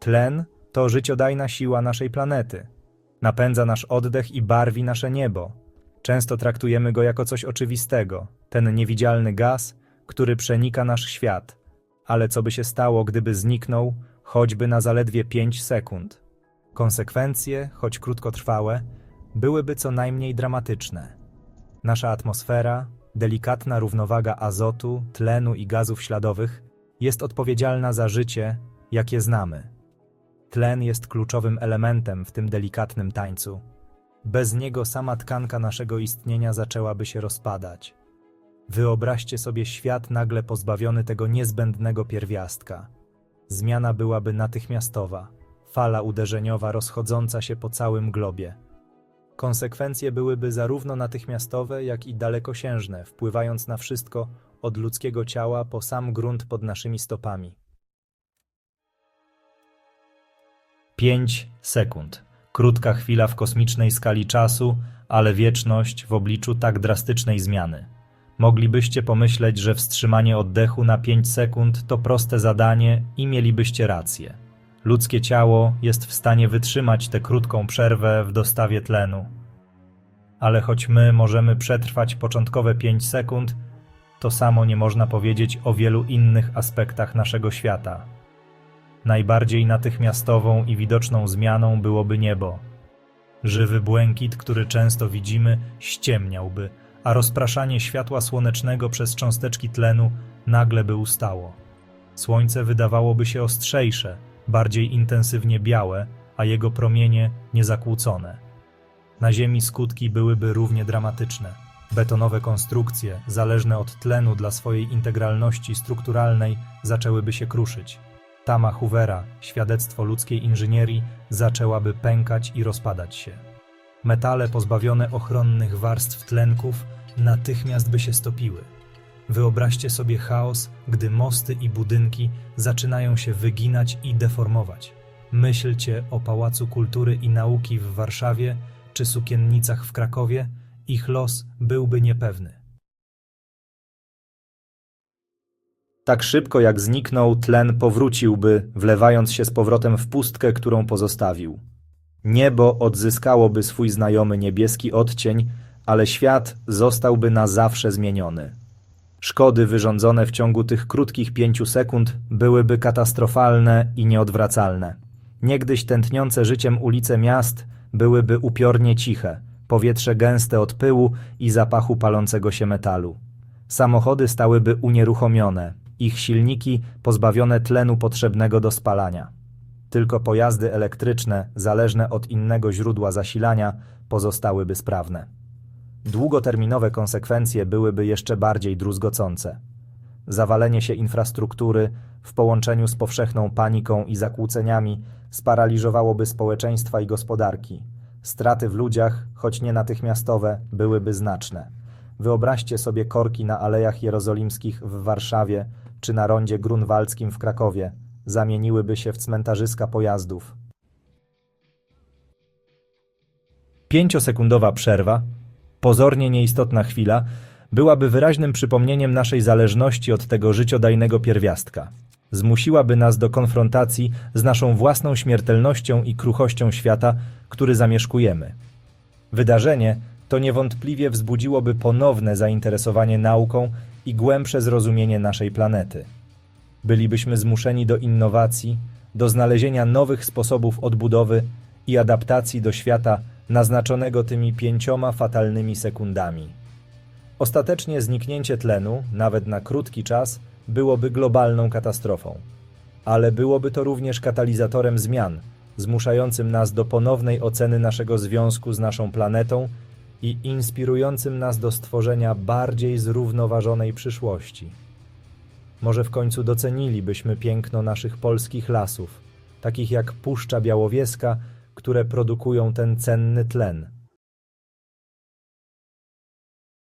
Tlen to życiodajna siła naszej planety. Napędza nasz oddech i barwi nasze niebo. Często traktujemy go jako coś oczywistego, ten niewidzialny gaz, który przenika nasz świat. Ale co by się stało, gdyby zniknął, choćby na zaledwie 5 sekund? Konsekwencje, choć krótkotrwałe, byłyby co najmniej dramatyczne. Nasza atmosfera, delikatna równowaga azotu, tlenu i gazów śladowych jest odpowiedzialna za życie, jakie znamy. Tlen jest kluczowym elementem w tym delikatnym tańcu. Bez niego sama tkanka naszego istnienia zaczęłaby się rozpadać. Wyobraźcie sobie świat nagle pozbawiony tego niezbędnego pierwiastka. Zmiana byłaby natychmiastowa, fala uderzeniowa rozchodząca się po całym globie. Konsekwencje byłyby zarówno natychmiastowe, jak i dalekosiężne, wpływając na wszystko od ludzkiego ciała po sam grunt pod naszymi stopami. 5 sekund. Krótka chwila w kosmicznej skali czasu, ale wieczność w obliczu tak drastycznej zmiany. Moglibyście pomyśleć, że wstrzymanie oddechu na 5 sekund to proste zadanie i mielibyście rację. Ludzkie ciało jest w stanie wytrzymać tę krótką przerwę w dostawie tlenu. Ale choć my możemy przetrwać początkowe 5 sekund, to samo nie można powiedzieć o wielu innych aspektach naszego świata. Najbardziej natychmiastową i widoczną zmianą byłoby niebo. Żywy błękit, który często widzimy, ściemniałby, a rozpraszanie światła słonecznego przez cząsteczki tlenu nagle by ustało. Słońce wydawałoby się ostrzejsze, bardziej intensywnie białe, a jego promienie niezakłócone. Na Ziemi skutki byłyby równie dramatyczne. Betonowe konstrukcje, zależne od tlenu dla swojej integralności strukturalnej, zaczęłyby się kruszyć. Tama Hoovera, świadectwo ludzkiej inżynierii, zaczęłaby pękać i rozpadać się. Metale pozbawione ochronnych warstw tlenków natychmiast by się stopiły. Wyobraźcie sobie chaos, gdy mosty i budynki zaczynają się wyginać i deformować. Myślcie o Pałacu Kultury i Nauki w Warszawie czy sukiennicach w Krakowie, ich los byłby niepewny. Tak szybko jak zniknął, tlen powróciłby, wlewając się z powrotem w pustkę, którą pozostawił. Niebo odzyskałoby swój znajomy niebieski odcień, ale świat zostałby na zawsze zmieniony. Szkody wyrządzone w ciągu tych krótkich pięciu sekund byłyby katastrofalne i nieodwracalne. Niegdyś tętniące życiem ulice miast byłyby upiornie ciche, powietrze gęste od pyłu i zapachu palącego się metalu. Samochody stałyby unieruchomione, ich silniki pozbawione tlenu potrzebnego do spalania. Tylko pojazdy elektryczne, zależne od innego źródła zasilania, pozostałyby sprawne. Długoterminowe konsekwencje byłyby jeszcze bardziej druzgocące. Zawalenie się infrastruktury w połączeniu z powszechną paniką i zakłóceniami sparaliżowałoby społeczeństwa i gospodarki. Straty w ludziach, choć nie natychmiastowe, byłyby znaczne. Wyobraźcie sobie korki na alejach jerozolimskich w Warszawie czy na rondzie grunwaldzkim w Krakowie. Zamieniłyby się w cmentarzyska pojazdów. Pięciosekundowa przerwa, pozornie nieistotna chwila, byłaby wyraźnym przypomnieniem naszej zależności od tego życiodajnego pierwiastka. Zmusiłaby nas do konfrontacji z naszą własną śmiertelnością i kruchością świata, który zamieszkujemy. Wydarzenie to niewątpliwie wzbudziłoby ponowne zainteresowanie nauką i głębsze zrozumienie naszej planety. Bylibyśmy zmuszeni do innowacji, do znalezienia nowych sposobów odbudowy i adaptacji do świata naznaczonego tymi pięcioma fatalnymi sekundami. Ostatecznie zniknięcie tlenu, nawet na krótki czas, byłoby globalną katastrofą. Ale byłoby to również katalizatorem zmian, zmuszającym nas do ponownej oceny naszego związku z naszą planetą i inspirującym nas do stworzenia bardziej zrównoważonej przyszłości. Może w końcu docenilibyśmy piękno naszych polskich lasów, takich jak Puszcza Białowieska, które produkują ten cenny tlen –